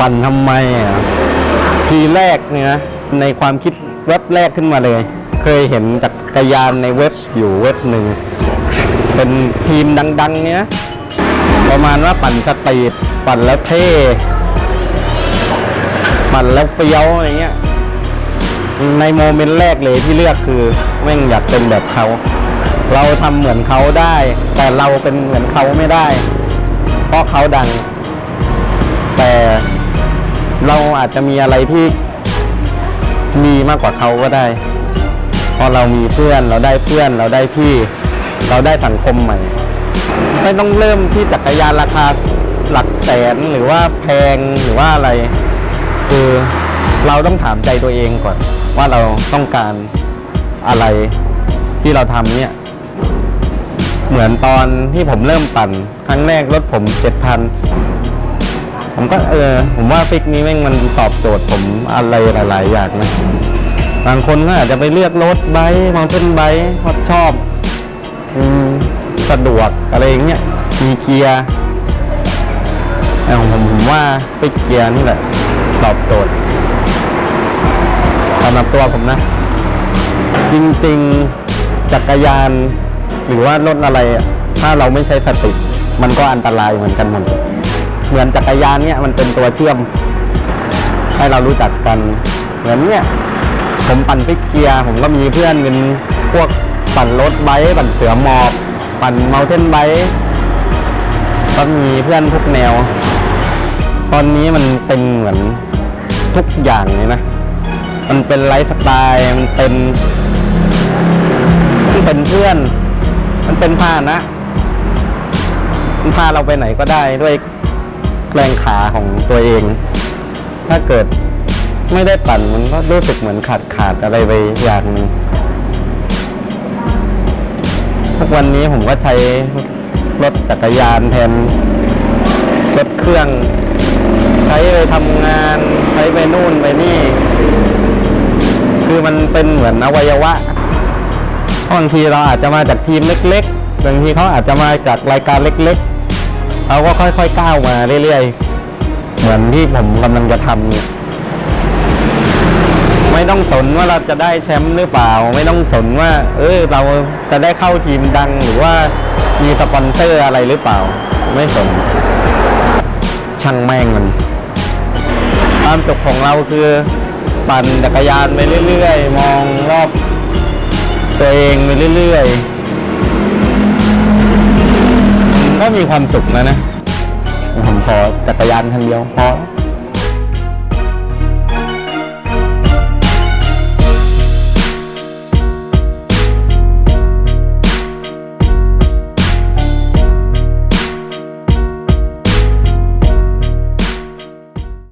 ปั่นทำไมอะทีแรกเนี่ยนะในความคิดเว็บแรกขึ้นมาเลย เคยเห็นจักรยานในเว็บอยู่เว็บหนึ่ง เป็นทีมดัง ๆ เนี้ยประมาณว่าปั่นสตรีทปั่นแล้วเท่ปั่นแล้วเฟี้ยวอะไรเงี้ยในโมเมนต์แรกเลยที่เลือกคือแม่งอยากเป็นแบบเขา เราทำเหมือนเขาได้ แต่เราเป็นเหมือนเขาไม่ได้ เพราะเขาดัง แต่ เราอาจจะมีอะไรที่มีมากกว่าเขาก็ได้ พอเรามีเพื่อนเราได้เพื่อนเราได้พี่ เราได้สังคมใหม่ ไม่ต้องเริ่มที่จักรยานราคาหลักแสนหรือว่าแพงหรือว่าอะไร คือเราต้องถามใจตัวเองก่อน ว่าเราต้องการอะไรที่เราทำเนี่ย เหมือนตอนที่ผมเริ่มปั่น ครั้งแรกรถผมเจ็ดพัน ผมก็เออ ผมว่าฟิกนี้แม่งมันตอบโจทย์ผมอะไรหลาย ๆ อย่างนะ บางคนก็อาจจะไปเลือกรถไบค์มอเตอร์ไบค์เพราะชอบอสะดวกอะไรอย่างเงี้ย มีเกียร์แต่ของผมผมว่าฟิกเกียร์นี่แหละตอบโจทย์สำหรับตัวผมนะ จริง ๆ จักรยาน หรือว่ารถอะไร ถ้าเราไม่ใช้สติ มันก็อันตรายเหมือนกันหมด เหมือนจักรยานเนี่ยมันเป็นตัวเชื่อม ให้เรารู้จักกัน เหมือนเนี่ยผมปั่นฟิกเกียร์ผมก็มีเพื่อนเป็นพวกปั่นรถไบค์ปั่นเสือหมอบ ปั่นเมาเทนไบค์ก็มีเพื่อนทุกแนว ตอนนี้มันเป็นเหมือนทุกอย่างเลยนะ มันเป็นไลฟ์สไตล์มันเป็นมันเป็นเพื่อน มันเป็นพานะ มันพาเราไปไหนก็ได้ด้วย แรงขาของตัวเอง ถ้าเกิดไม่ได้ปั่นมันก็รู้สึกเหมือนขาดขาดอะไรไปอย่างหนึงทุกวันนี้ผมก็ใช้รถจักรยานแทนรถเครื่อง ใช้ไปทำงานใช้ไปนู่นไปนี่ คือมันเป็นเหมือนอวัยวะบางทีเราอาจจะมาจากทีมเล็กๆบางทีเขาอาจจะมาจากรายการเล็ก ๆ เราก็ค่อยๆก้าวมาเรื่อยๆ เหมือนที่ผมกำลังจะทำเนี่ยไม่ต้องสนว่าเราจะได้แชมป์หรือเปล่า ไม่ต้องสนว่า เออเราจะได้เข้าทีมดังหรือว่ามีสปอนเซอร์อะไรหรือเปล่า ไม่สน ช่างแม่งมันความสุขของเราคือปั่นจักรยานไปเรื่อยๆ มองรอบตัวเองไปเรื่อยๆ ก็มีความสุขนะนะผมขอจักรยานคันเดียวพอ